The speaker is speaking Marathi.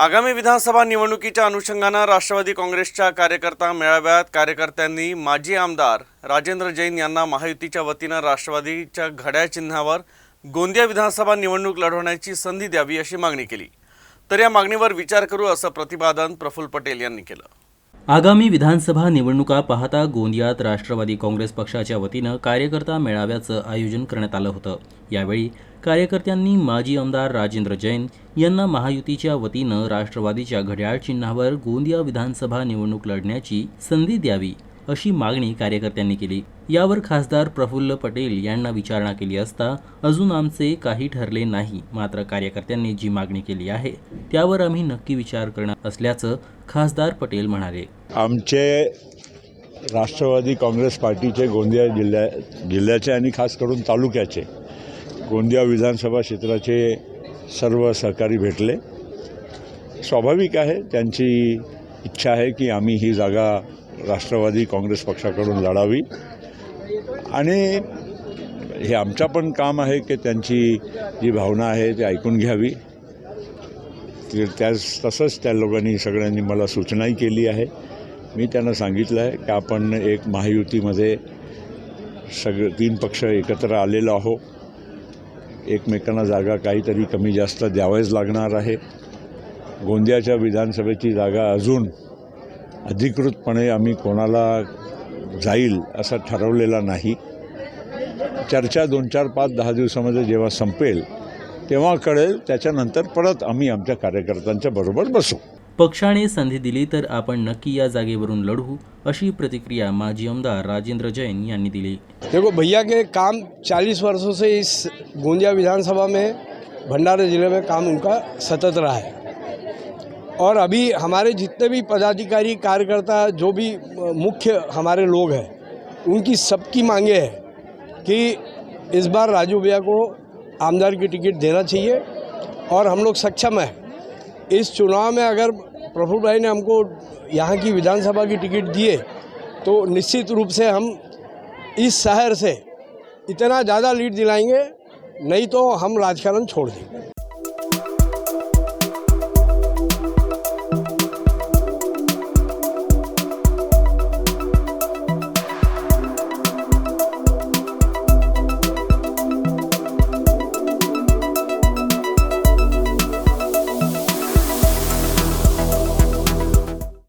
आगामी विधानसभा निवडणुकीच्या अनुषंगानं राष्ट्रवादी काँग्रेसच्या कार्यकर्ता मेळाव्यात कार्यकर्त्यांनी माजी आमदार राजेंद्र जैन यांना महायुतीच्या वतीनं राष्ट्रवादीच्या घड्या चिन्हावर गोंदिया विधानसभा निवडणूक लढवण्याची संधी द्यावी अशी मागणी केली. तर या मागणीवर विचार करू असं प्रतिपादन प्रफुल्ल पटेल यांनी केलं. आगामी विधानसभा निवडणुका पाहता गोंदियात राष्ट्रवादी काँग्रेस पक्षाच्या वतीनं कार्यकर्ता मेळाव्याचं आयोजन करण्यात आलं होतं. यावेळी कार्यकर्त्यांनी माजी आमदार राजेंद्र जैन यांना महायुतीच्या वतीनं राष्ट्रवादीच्या घड्याळ चिन्हावर गोंदिया विधानसभा निवडणूक लढण्याची संधी द्यावी. अशी मागणी कार्यकर्त्यांनी केली. यावर खासदार प्रफुल्ल पटेल यांना विचारणा केली असता अजून आमचे काही ठरले नाही मात्र कार्यकर्त्यांनी जी मागणी केली आहे त्यावर आम्ही नक्की विचार करणार असल्याचं खासदार पटेल म्हणाले. आमचे राष्ट्रवादी काँग्रेस पार्टीचे गोंदिया जिल्ह्या जिल्ह्याचे आणि खास करून तालुक्याचे गोंदिया विधानसभा क्षेत्राचे सर्व सहकारी भेटले. स्वाभाविक आहे त्यांची इच्छा आहे की आम्ही ही जागा राष्ट्रवादी काँग्रेस पक्षाकडून लढावी. आणि हे आमचं पण काम आहे की त्यांची जी भावना आहे ती ऐकून घ्यावी. ते त्याच तसंच त्या लोकांनी सगळ्यांनी मला सूचनाही केली आहे. मी त्यांना सांगितलं आहे की आपण एक महायुतीमध्ये सगळे तीन पक्ष एकत्र आलेलो आहो. एकमेकांना जागा काहीतरी कमी जास्त द्यावंच लागणार आहे. गोंदियाच्या विधानसभेची जागा अजून अधिकृतपणे आम्ही कोणाला जाईल असं ठरवलेला नाही. चर्चा दोन चार पाच दहा दिवसामध्ये जेव्हा संपेल तेव्हा कळेल त्याच्यानंतर परत आम्ही आमच्या कार्यकर्त्यांच्या बरोबर बसू. पक्षाने संधी दिली तर आपण नक्की या जागेवरून लढू अशी प्रतिक्रिया माजी आमदार राजेंद्र जैन यांनी दिली. देखो भैया के काम 40 वर्षों से इस गोंदिया विधानसभा में भंडारा जिले में काम उनका सतत रहा है। और अभी हमारे जितने भी पदाधिकारी, कार्यकर्ता, जो भी मुख्य हमारे लोग हैं, उनकी सबकी मांगे हैं कि इस बार राजू भैया को आमदार की टिकट देना चाहिए और हम लोग सक्षम हैं। इस चुनाव में अगर प्रफुल्ल भाई ने हमको यहाँ की विधानसभा की टिकट दिए तो निश्चित रूप से हम इस शहर से इतना ज़्यादा लीड दिलाएँगे, नहीं तो हम राजकारण छोड़ देंगे।